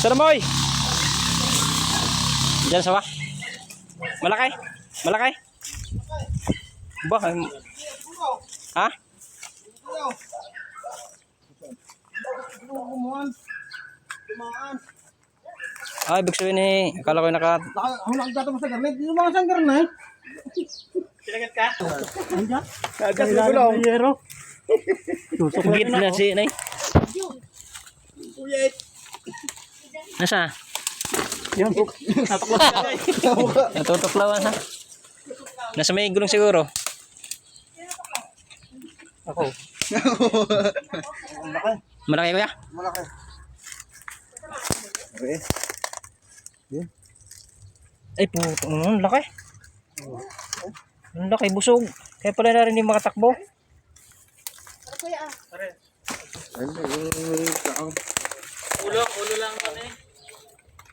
Saramoy! Diyan sa wa. Malaki? Malaki? Ba? Ha? Ay, ibig sabihin eh, akala ko yung naka... Ako nakagtato mo sa garnet. Yung mga sang garnet. Sinagat ka? Andiyan. Kagat mo gulong. Git na si Nay. Nasa? Yan. Natutuklawan ha? Nasa may gulong siguro. Ako. Malaki kuya? Malaki. Ay puto, ang laki. Ang laki, busog. Kaya pala na rin yung makatakbo.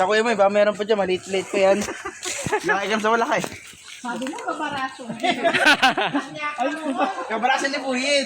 Sa kuya mo, iba meron pa dyan. Maliit-liit pa yan. Item sa malaki. Sabi mo, babaraso. Kabarasan ni Puhit.